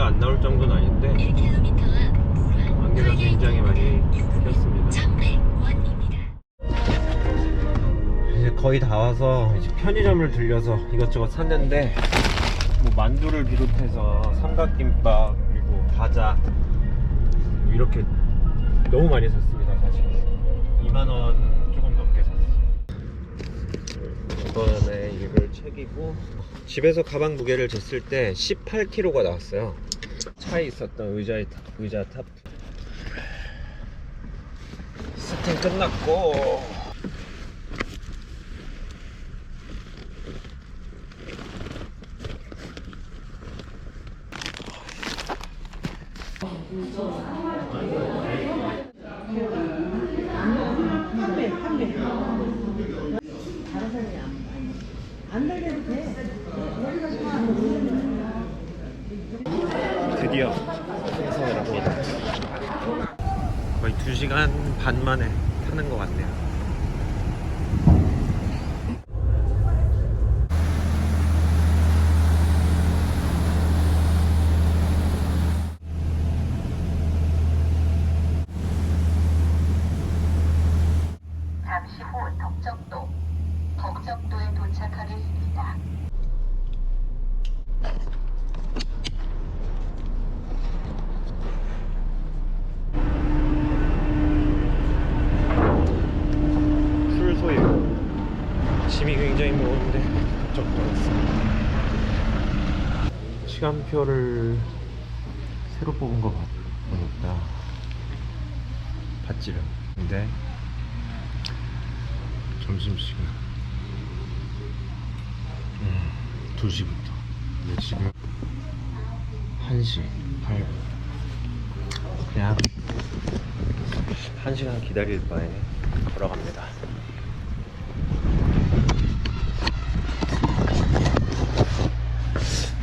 비가 안 나올 정도는 아닌데 1km 앞 안개가 굉장히 많이 꼈습니다. 1100원입니다. 이제 거의 다 와서 이제 편의점을 들려서 이것저것 샀는데 뭐 만두를 비롯해서 삼각김밥 그리고 과자 뭐 이렇게 너무 많이 샀습니다 사실 2만 원 조금 넘게 샀어요 이번에 이걸 책이고 집에서 가방 무게를 쟀을 때 18kg가 나왔어요 차에 있었던 의자의 탑, 의자 탑. 세팅 끝났고. 드디어 생선을 합니다. 거의 2시간 반 만에 타는 것 같네요. 잠시 후 덕적도, 덕적도에 도착하겠습니다. 풀소이고 짐이 굉장히 무거운데 적도 없습니다. 시간표를 새로 뽑은 거 보니까 밭지름. 근데 점심시간 음, 2시부터 근데 지금 1시 8분 그냥 1시간 기다릴 바에 걸어갑니다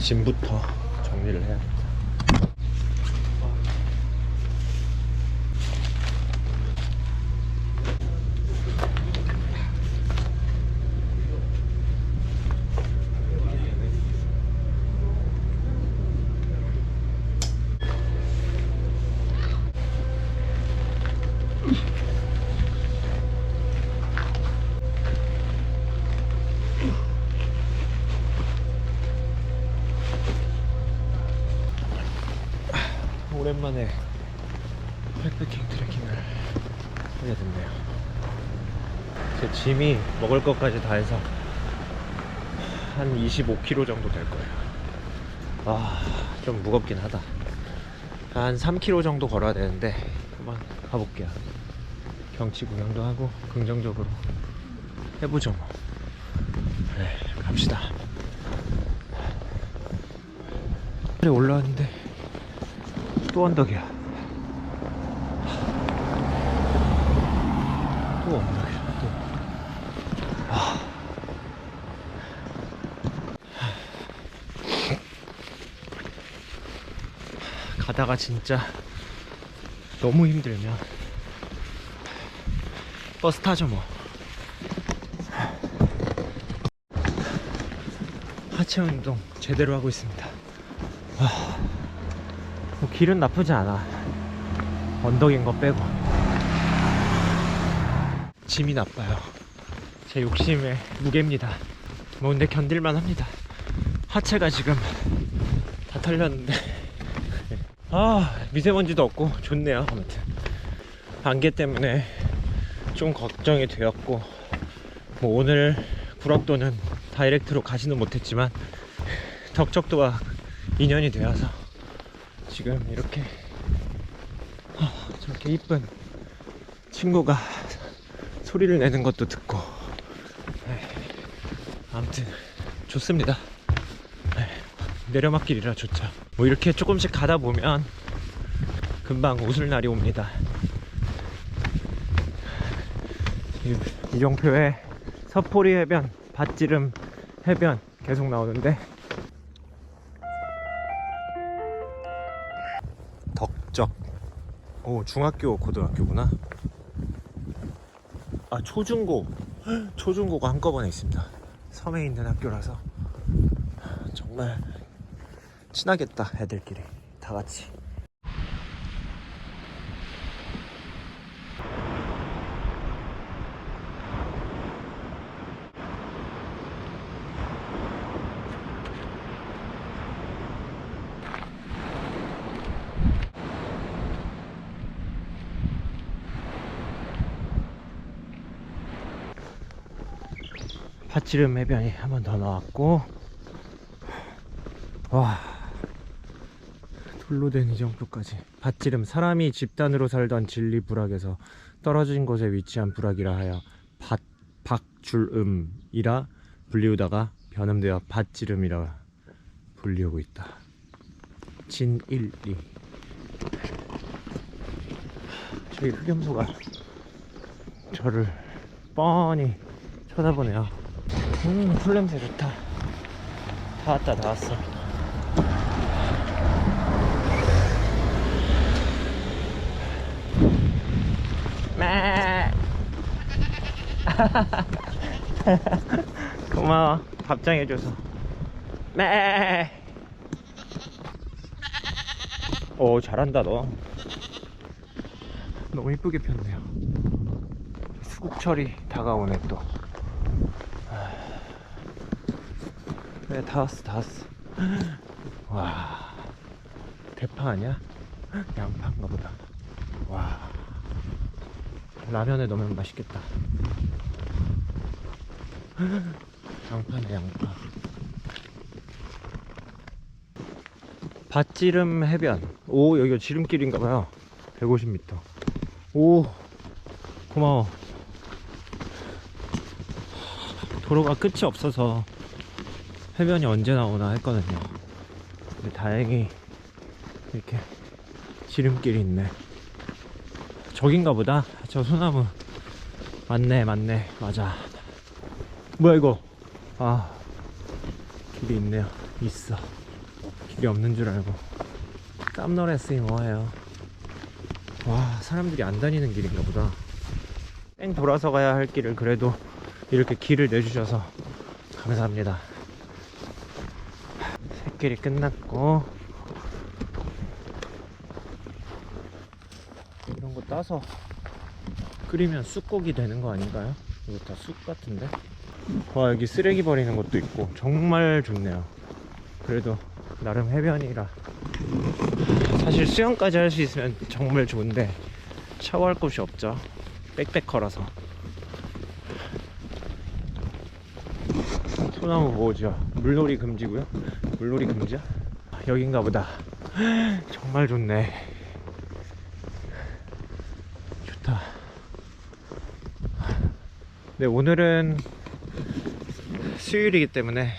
짐부터 정리를 해야겠 오랜만에 백패킹 트레킹을 하게 됐네요. 제 짐이 먹을 것까지 다 해서 한 25kg 정도 될 거예요. 아, 좀 무겁긴 하다. 한 3kg 정도 걸어야 되는데 한번 가볼게요. 경치 구경도 하고 긍정적으로 해보죠 뭐. 네, 갑시다. 그래 올라왔는데 또 언덕이야. 또 언덕이야. 또. 아. 가다가 진짜 너무 힘들면 버스 타죠 뭐. 하체 운동 제대로 하고 있습니다. 뭐 길은 나쁘지 않아. 언덕인 거 빼고. 짐이 나빠요. 제 욕심의 무게입니다. 뭐 근데 견딜만 합니다. 하체가 지금 다 털렸는데. 아, 미세먼지도 없고 좋네요. 아무튼. 안개 때문에 좀 걱정이 되었고, 뭐 오늘 구락도는 다이렉트로 가지는 못했지만, 덕적도와 인연이 되어서 지금 이렇게. 아, 저렇게 이쁜 친구가 소리를 내는 것도 듣고. 네, 아무튼 좋습니다. 네, 내려막길이라 좋죠. 뭐 이렇게 조금씩 가다 보면 금방 웃을 날이 옵니다. 이- 이정표에 서포리 해변 밭지름 해변 계속 나오는데 오, 중학교, 고등학교구나. 아, 초중고. 헉, 초중고가 한꺼번에 있습니다. 섬에 있는 학교라서 정말 친하겠다, 애들끼리. 다 같이. 팥지름 해변이 한 번 더 나왔고 와 돌로 된 이정표까지. 밭지름 사람이 집단으로 살던 진리 부락에서 떨어진 곳에 위치한 부락이라 하여 밭 박줄음이라 불리우다가 변음되어 밭지름이라 불리우고 있다. 진일리. 저기 흑염소가 저를 뻔히 쳐다보네요 음 풀냄새 좋다 다 왔다 다 왔어 매 고마워 밥장해줘서 매 오, 잘한다, 너. 너무 이쁘게 폈네요. 수국 철이 다가오네, 또. 아. 네, 다 왔어, 다 왔어. 와. 대파 아니야? 양파인가 보다. 와. 라면에 넣으면 맛있겠다. 양파네, 양파. 밭지름 해변. 오, 여기가 지름길인가봐요. 150m. 오, 고마워. 도로가 끝이 없어서 해변이 언제 나오나 했거든요. 근데 다행히 이렇게 지름길이 있네. 저긴가 보다. 저 소나무. 맞네, 맞네. 맞아. 뭐야, 이거? 아, 길이 있네요. 있어. 길이 없는 줄 알고. 깜놀했으니 뭐해요. 와, 사람들이 안 다니는 길인가 보다. 뺑 돌아서 가야 할 길을 그래도 이렇게 길을 내주셔서 감사합니다. 새길이 끝났고, 이런 거 따서 끓이면 쑥고기 되는 거 아닌가요? 이거 다 쑥 같은데? 와, 여기 쓰레기 버리는 것도 있고, 정말 좋네요. 그래도 나름 해변이라. 사실 수영까지 할 수 있으면 정말 좋은데, 샤워할 곳이 없죠. 백패커라서. 소나무 보호지역. 물놀이 금지고요. 물놀이 금지야? 여긴가 보다. 정말 좋네. 좋다. 네, 오늘은 수요일이기 때문에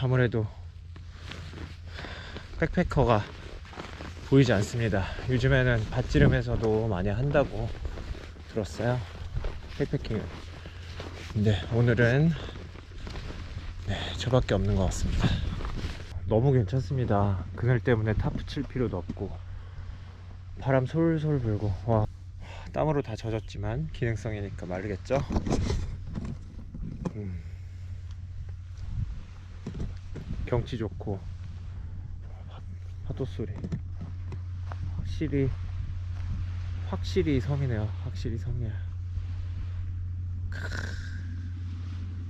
아무래도 백패커가 보이지 않습니다. 요즘에는 밭지름에서도 많이 한다고 들었어요. 백패킹을. 근데 오늘은 네, 저밖에 없는 것 같습니다. 너무 괜찮습니다. 그늘 때문에 타프 칠 필요도 없고 바람 솔솔 불고 와 땀으로 다 젖었지만 기능성이니까 마르겠죠? 음. 경치 좋고 파- 파도 소리 확실히 확실히 섬이네요 확실히 섬이야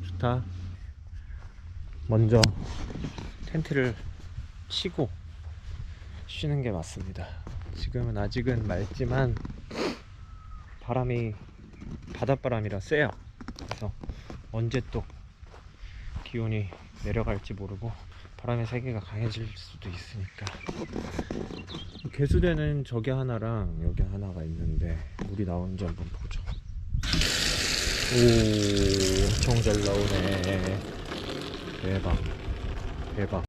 좋다 먼저 텐트를 치고 쉬는 게 맞습니다. 지금은 아직은 맑지만 바람이 바닷바람이라 세요. 그래서 언제 또 기온이 내려갈지 모르고 바람의 세기가 강해질 수도 있으니까. 개수대는 저기 하나랑 여기 하나가 있는데 물이 나오는지 한번 보죠. 오 엄청 잘 나오네 대박. 대박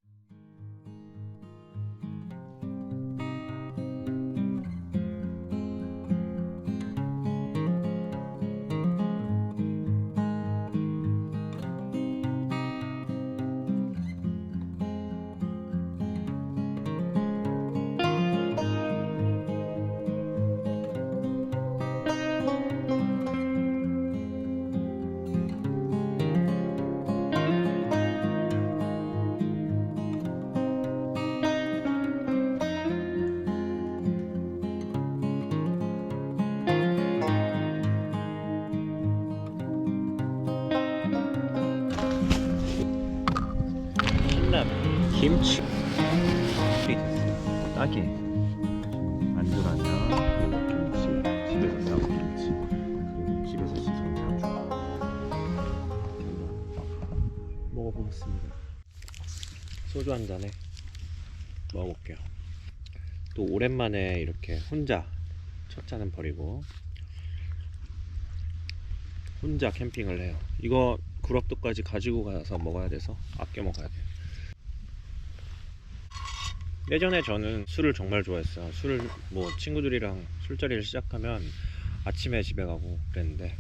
오랜만에 이렇게 혼자 첫 잔은 버리고 혼자 캠핑을 해요 이거 구럽도까지 가지고 가서 먹어야 돼서 아껴 먹어야 돼요 예전에 저는 술을 정말 좋아했어요. 술을 뭐 친구들이랑 술자리를 시작하면 아침에 집에 가고 그랬는데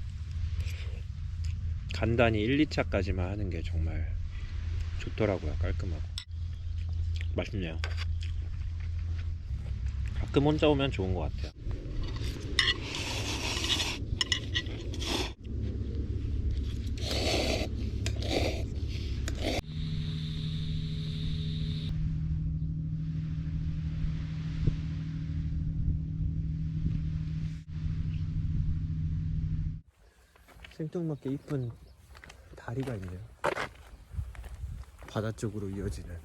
간단히 1, 2차까지만 하는 게 정말 좋더라고요. 깔끔하고 맛있네요. 가끔 혼자 오면 좋은 것 같아요. 생뚱맞게 이쁜 다리가 있네요. 바다 쪽으로 이어지는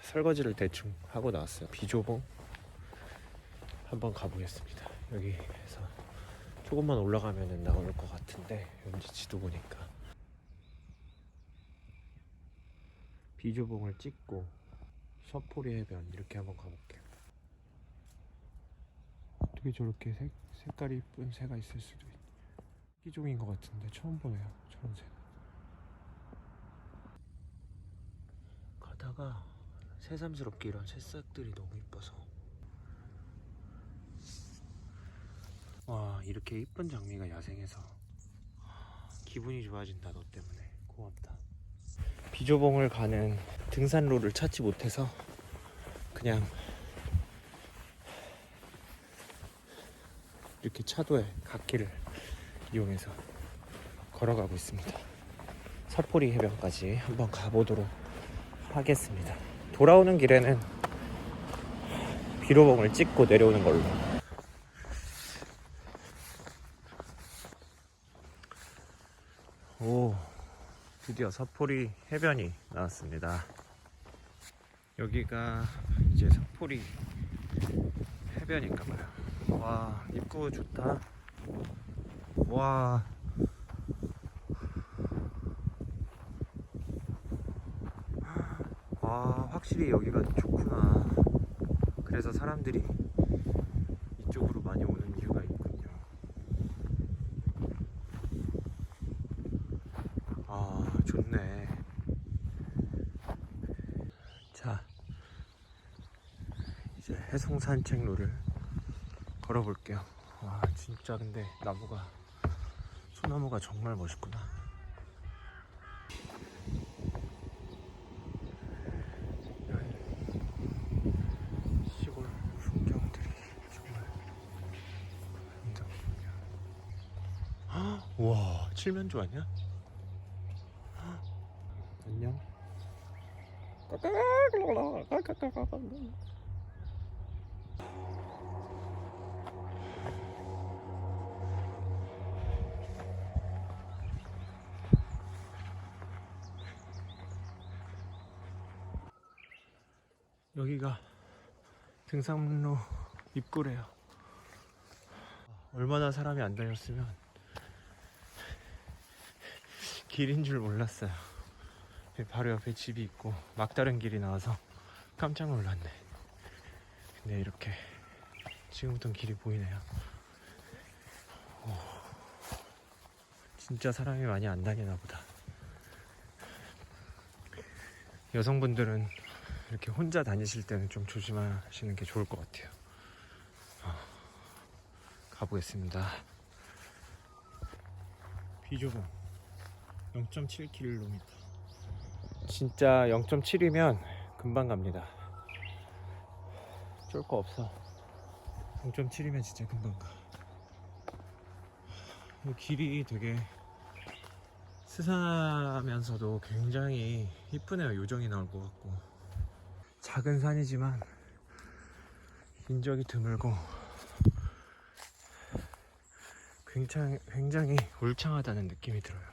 설거지를 대충 하고 나왔어요. 비조봉 한번 가보겠습니다. 여기에서 조금만 올라가면 나올 것 같은데 왠지 지도 보니까 비조봉을 찍고 서포리 해변 이렇게 한번 가볼게요. 어떻게 저렇게 색, 색깔이 이쁜 새가 있을 수도 있. 희종인 것 같은데 처음 보네요 저런 새 가다가 새삼스럽게 이런 새싹들이 너무 이뻐서 와 이렇게 이쁜 장미가 야생에서 기분이 좋아진다 너 때문에 고맙다 비조봉을 가는 등산로를 찾지 못해서 그냥 이렇게 차도에 갓길을 이용해서 걸어가고 있습니다. 설포리 해변까지 한번 가보도록 하겠습니다. 돌아오는 길에는 비로봉을 찍고 내려오는 걸로. 드디어 서포리 해변이 나왔습니다. 여기가 이제 서포리 해변인가봐요. 와, 입구 좋다. 와. 와, 확실히 여기가 좋구나. 그래서 사람들이 이쪽으로 많이 오는 이유가 있군요. 아, 좋네. 자, 이제 해송 산책로를 걸어볼게요. 와, 진짜 근데 나무가 소나무가 정말 멋있구나. 우와, 칠면조 아니야? 헉, 안녕. 여기가 등산로 입구래요. 얼마나 사람이 안 다녔으면 길인 줄 몰랐어요. 바로 옆에 집이 있고 막다른 길이 나와서 깜짝 놀랐네. 근데 이렇게 지금부터 길이 보이네요. 오, 진짜 사람이 많이 안 다니나 보다. 여성분들은 이렇게 혼자 다니실 때는 좀 조심하시는 게 좋을 것 같아요. 어, 가보겠습니다. 비조봉 0.7km. 진짜 0.7이면 금방 갑니다. 쫄 거 없어. 0.7이면 진짜 금방 가. 이 길이 되게 스산하면서도 굉장히 이쁘네요. 요정이 나올 것 같고. 작은 산이지만 인적이 드물고 굉장히, 굉장히 울창하다는 느낌이 들어요.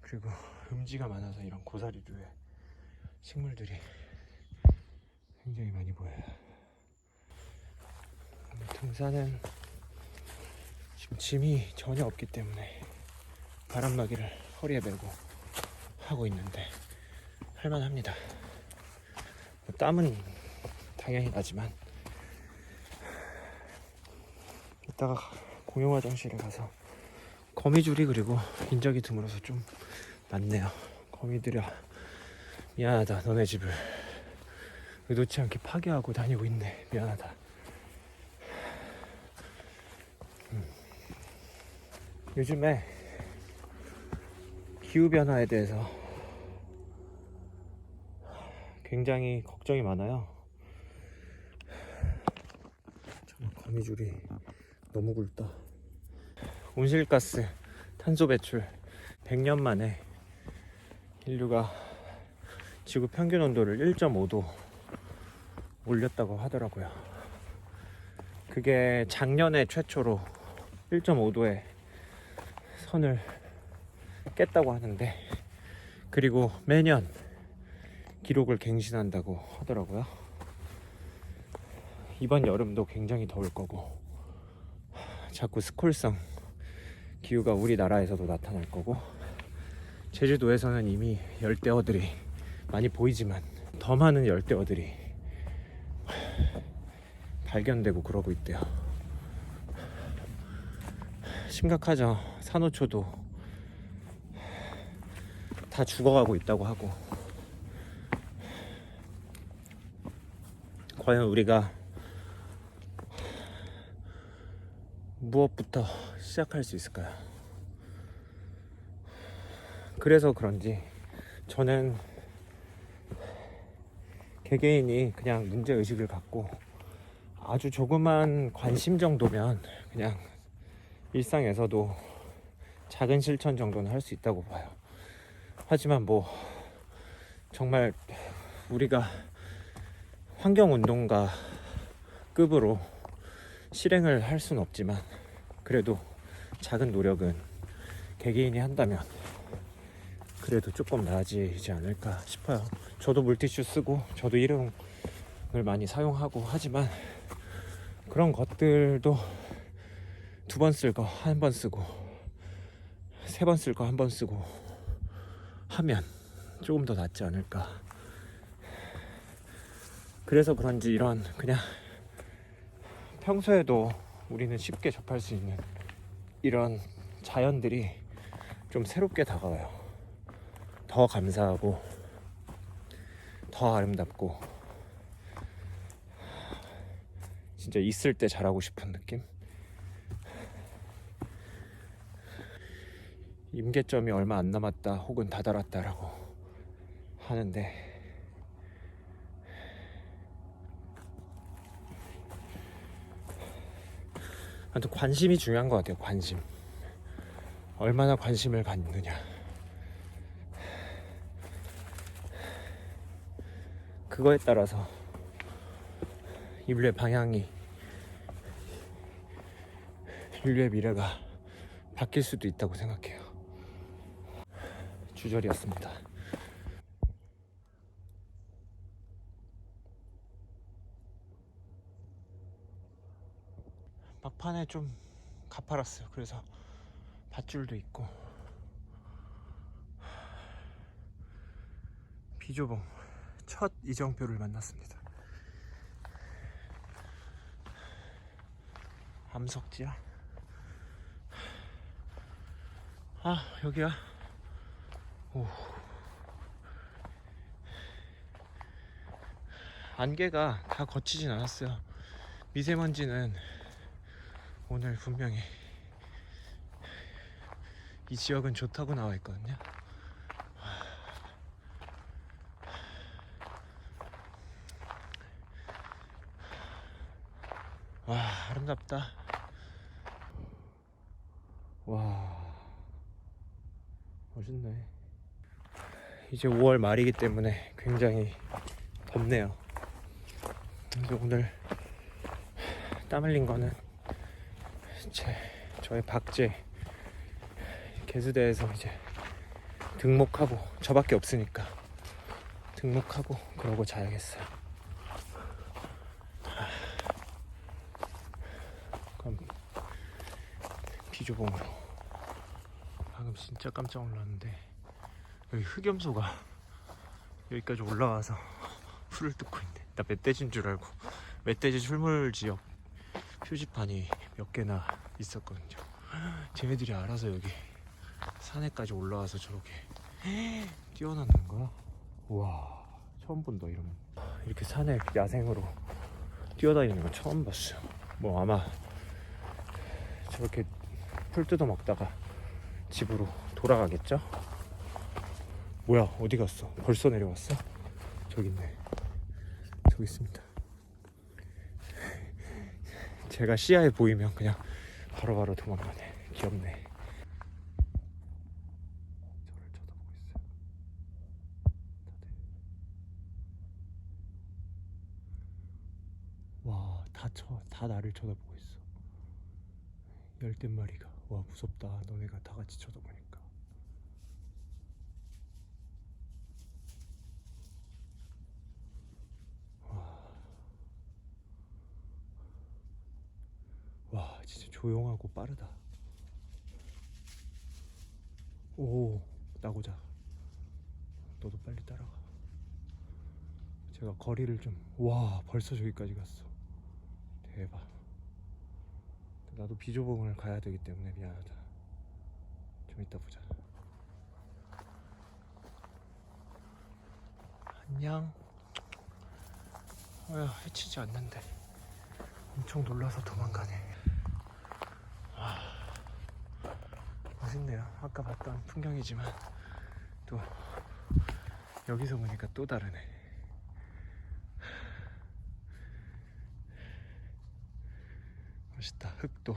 그리고 음지가 많아서 이런 고사리류에 식물들이 굉장히 많이 보여요. 등산은 지금 짐이 전혀 없기 때문에 바람막이를 허리에 메고 하고 있는데 할만합니다. 뭐 땀은 당연히 나지만 이따가 공용 화장실에 가서 거미줄이 그리고 인적이 드물어서 좀 많네요. 거미들아 미안하다 너네 집을 의도치 않게 파괴하고 다니고 있네 미안하다. 음. 요즘에 기후 변화에 대해서 굉장히 걱정이 많아요. 정말 거미줄이 너무 굵다. 온실가스, 탄소 배출 100년 만에 인류가 지구 평균 온도를 1.5도 올렸다고 하더라고요. 그게 작년에 최초로 1.5도의 선을 깼다고 하는데 그리고 매년 기록을 갱신한다고 하더라고요. 이번 여름도 굉장히 더울 거고 자꾸 스콜성 기후가 우리나라에서도 나타날 거고 제주도에서는 이미 열대어들이 많이 보이지만 더 많은 열대어들이 발견되고 그러고 있대요. 심각하죠. 산호초도 다 죽어가고 있다고 하고 과연 우리가 무엇부터 시작할 수 있을까요? 그래서 그런지 저는 개개인이 그냥 문제 의식을 갖고 아주 조그만 관심 정도면 그냥 일상에서도 작은 실천 정도는 할 수 있다고 봐요. 하지만 뭐 정말 우리가 환경운동가 급으로 실행을 할 수는 없지만 그래도 작은 노력은 개개인이 한다면 그래도 조금 나아지지 않을까 싶어요. 저도 물티슈 쓰고 저도 일회용을 많이 사용하고 하지만 그런 것들도 두 번 쓸 거 한 번 쓰고 세 번 쓸 거 한 번 쓰고 하면 조금 더 낫지 않을까. 그래서 그런지 이런 그냥 평소에도 우리는 쉽게 접할 수 있는 이런 자연들이 좀 새롭게 다가와요. 더 감사하고 더 아름답고 진짜 있을 때 잘하고 싶은 느낌? 임계점이 얼마 안 남았다 혹은 다다랐다라고 하는데 아무튼 관심이 중요한 것 같아요 관심. 얼마나 관심을 갖느냐. 그거에 따라서 인류의 방향이 인류의 미래가 바뀔 수도 있다고 생각해요. 주절이었습니다 막판에 좀 가팔았어요 그래서 밧줄도 있고 비조봉 첫 이정표를 만났습니다. 암석지야. 아 여기야. 오. 안개가 다 거치진 않았어요. 미세먼지는 오늘 분명히 이 지역은 좋다고 나와 있거든요. 와 아름답다. 와 멋있네. 이제 5월 말이기 때문에 굉장히 덥네요. 그래서 오늘 땀 흘린 거는 제 저의 박제 개수대에서 이제 등목하고 저밖에 없으니까 등록하고 그러고 자야겠어요. 그럼 비조봉으로. 방금 진짜 깜짝 놀랐는데 여기 흑염소가 여기까지 올라와서 풀을 뜯고 있네. 나 멧돼지인 줄 알고 멧돼지 출몰 지역 표지판이 몇 개나 있었거든요. 쟤네들이 알아서 여기 산에까지 올라와서 저렇게 뛰어나는 거야? 우와 처음 본다 이러면 이렇게 산에 야생으로 뛰어다니는 거 처음 봤어요 뭐 아마 저렇게 풀 뜯어 먹다가 집으로 돌아가겠죠? 뭐야 어디 갔어? 벌써 내려왔어? 저기 있네 저기 있습니다 제가 시야에 보이면 그냥 바로바로 도망가네 귀엽네 저를 쳐다보고 있어요 다들 와, 다 쳐, 다 나를 쳐다보고 있어. 열댓 마리가. 와, 무섭다. 너네가 다 같이 쳐다보니까. 와. 와, 진짜 조용하고 빠르다. 오, 나고자. 너도 빨리 따라가. 제가 거리를 좀, 와, 벌써 저기까지 갔어. 대박. 나도 비조봉을 가야 되기 때문에 미안하다. 좀 이따 보자. 안녕. 어야 해치지 않는데 엄청 놀라서 도망가네. 와, 멋있네요. 아까 봤던 풍경이지만 또 여기서 보니까 또 다르네. 멋있다 흙도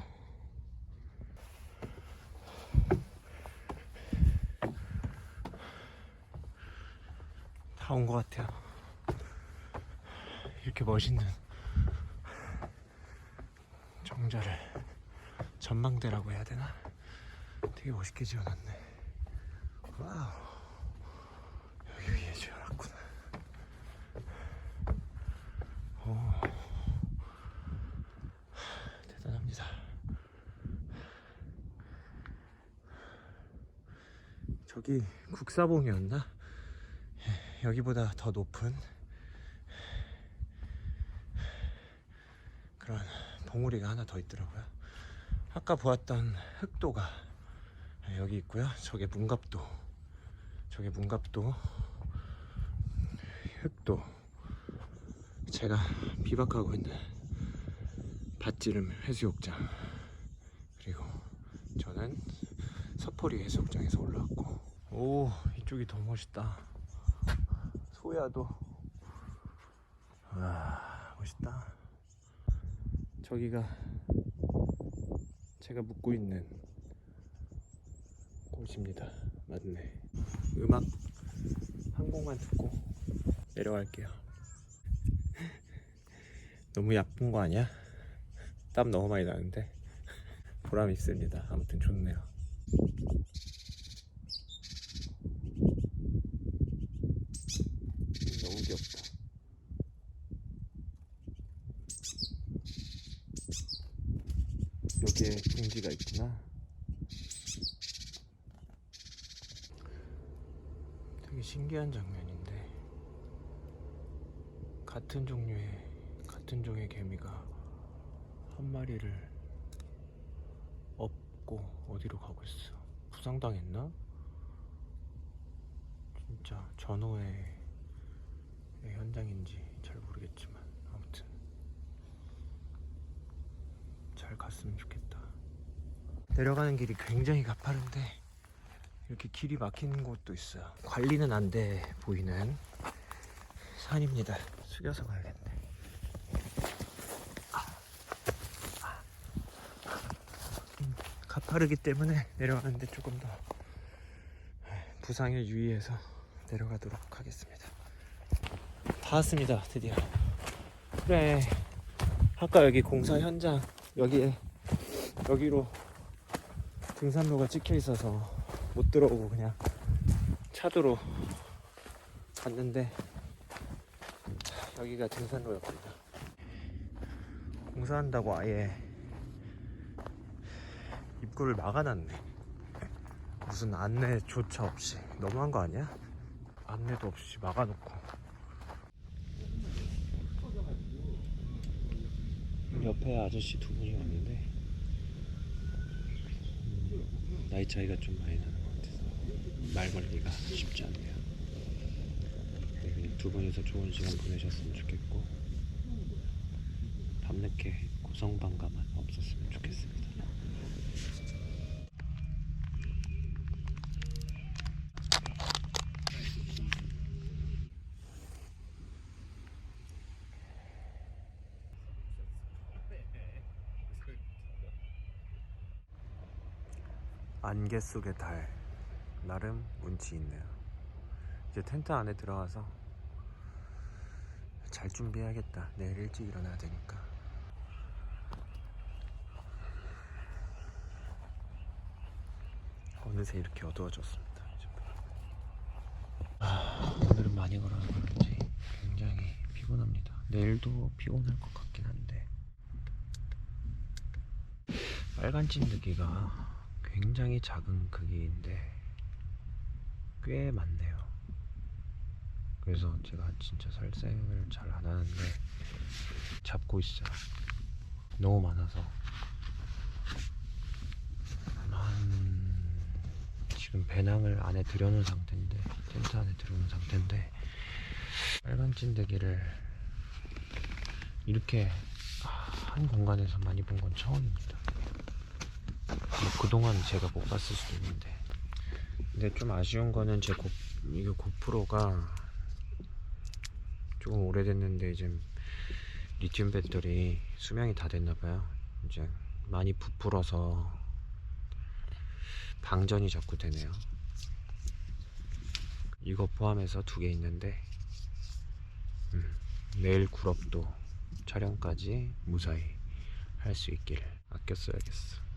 다 온 것 같아요 이렇게 멋있는 정자를 전망대라고 해야 되나 되게 멋있게 지어놨네 와우 여기 위에 지어놨구나 오 대단합니다. 저기 국사봉이었나? 예, 여기보다 더 높은 그런 봉우리가 하나 더 있더라고요. 아까 보았던 흑도가 여기 있고요. 저게 문갑도, 저게 문갑도, 흑도. 제가 비박하고 있는 밭지름 해수욕장 그리고 저는 서포리 해수욕장에서 올라왔고 오 이쪽이 더 멋있다 소야도 와 멋있다 저기가 제가 묵고 있는 곳입니다 맞네 음악 한 곡만 듣고 내려갈게요 너무 야쁜 거 아니야? 땀 너무 많이 나는데 보람 있습니다. 아무튼 좋네요. 너무 귀엽다. 여기에 둥지가 있구나. 되게 신기한 장면인데 같은 종류의 같은 종의 개미가 한 마리를 업고 어디로 가고 있어? 부상당했나? 진짜 전후의 현장인지 잘 모르겠지만 아무튼 잘 갔으면 좋겠다. 내려가는 길이 굉장히 가파른데 이렇게 길이 막히는 곳도 있어요. 관리는 안 돼 보이는 산입니다. 숙여서 가야겠네. 가파르기 때문에 내려가는데 조금 더 부상에 유의해서 내려가도록 하겠습니다. 다 왔습니다, 드디어. 그래. 아까 여기 공사 현장 여기에 여기로 등산로가 찍혀 있어서 못 들어오고 그냥 차도로 갔는데 여기가 등산로였습니다. 공사한다고 아예 입구를 막아놨네. 무슨 안내조차 없이 너무한 거 아니야? 안내도 없이 막아놓고. 옆에 아저씨 두 분이 왔는데 음, 나이 차이가 좀 많이 같아서 말 걸기가 쉽지 않네요. 네, 두 분이서 좋은 시간 보내셨으면 좋겠고 밤늦게 고성방가만 없었으면 좋겠습니다. 안개 속의 달 나름 운치 있네요. 이제 텐트 안에 들어가서 잘 준비해야겠다. 내일 일찍 일어나야 되니까. 어느새 이렇게 어두워졌습니다. 아, 오늘은 많이 걸어서 그런지 굉장히 피곤합니다. 내일도 피곤할 것 같긴 한데 빨간 찐득이가 굉장히 작은 크기인데 꽤 많네요. 그래서 제가 진짜 살생을 잘 안 하는데 잡고 있어요. 너무 많아서 한 지금 배낭을 안에 들여놓은 상태인데 텐트 안에 들어놓은 상태인데 빨간 찐득이를 이렇게 한 공간에서 많이 본 건 처음입니다. 뭐 그동안 제가 못 봤을 수도 있는데 근데 좀 아쉬운 거는 제 고, 이거 고프로가 조금 오래됐는데 이제 리튬 배터리 수명이 다 됐나 봐요. 이제 많이 부풀어서 방전이 자꾸 되네요. 이거 포함해서 두 개 있는데 음, 내일 굴업도 촬영까지 무사히 할 수 있기를 아껴 써야겠어.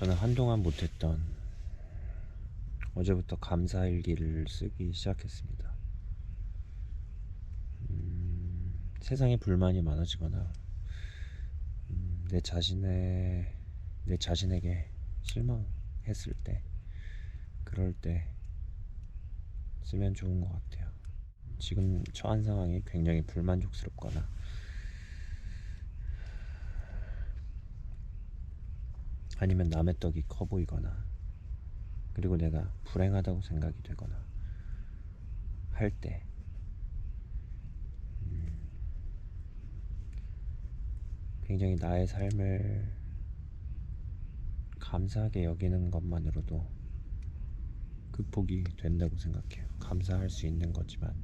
저는 한동안 못했던 어제부터 감사일기를 쓰기 시작했습니다. 음, 세상에 불만이 많아지거나 음, 내 자신의 내 자신에게 실망했을 때 그럴 때 쓰면 좋은 것 같아요. 지금 처한 상황이 굉장히 불만족스럽거나 아니면 남의 떡이 커 보이거나 그리고 내가 불행하다고 생각이 되거나 할때 음, 굉장히 나의 삶을 감사하게 여기는 것만으로도 극복이 된다고 생각해요. 감사할 수 있는 거지만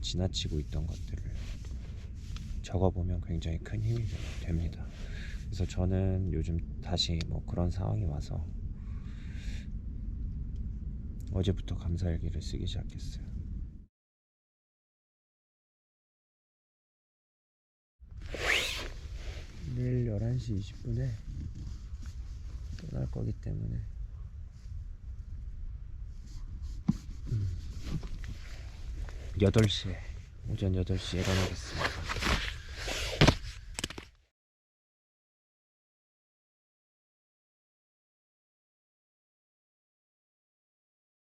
지나치고 있던 것들을 적어보면 굉장히 큰 힘이 됩니다. 그래서 저는 요즘 다시 뭐 그런 상황이 와서 어제부터 감사일기를 쓰기 시작했어요. 내일 11시 20분에 떠날 거기 때문에 음, 8시에 오전 8시에 일어나겠습니다.